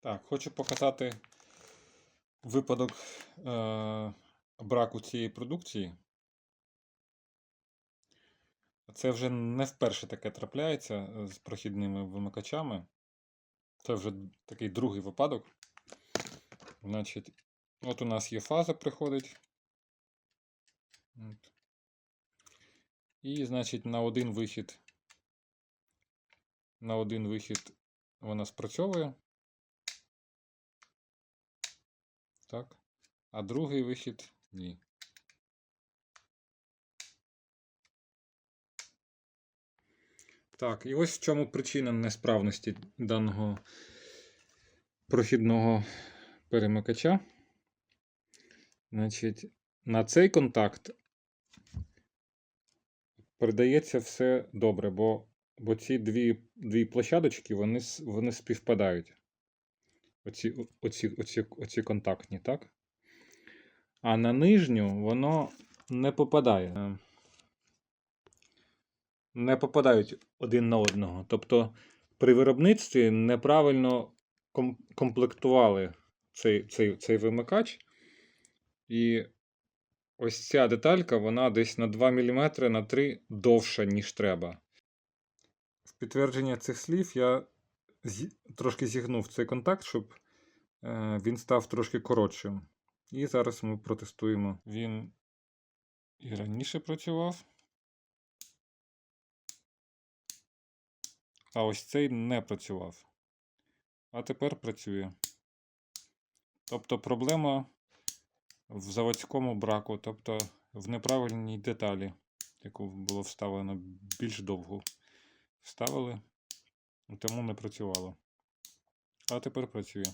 Так, хочу показати випадок е, браку цієї продукції. Це вже не вперше таке трапляється е, з прохідними вимикачами. Це вже такий другий випадок. Значить, от у нас є фаза приходить. І, значить, на один вихід. На один вихід вона спрацьовує. Так. А другий вихід ні. Так, і ось в чому причина несправності даного прохідного перемикача. Значить, на цей контакт передається все добре, бо, бо ці дві, дві площадочки вони, вони співпадають. Оці, оці, оці, оці контактні, так? А на нижню воно не попадає. Е, Не попадають один на одного. Тобто при виробництві неправильно ком- комплектували цей, цей, цей вимикач. І ось ця деталька, вона десь на 2 мм на 3 довша, ніж треба. В підтвердження цих слів я трошки зігнув цей контакт, щоб е, він став трошки коротшим. І зараз ми протестуємо. Він і раніше працював. А ось цей не працював. А тепер працює. Тобто проблема в заводському браку, тобто в неправильній деталі, яку було вставлено більш довгу. Вставили, тому не працювало. А тепер працює.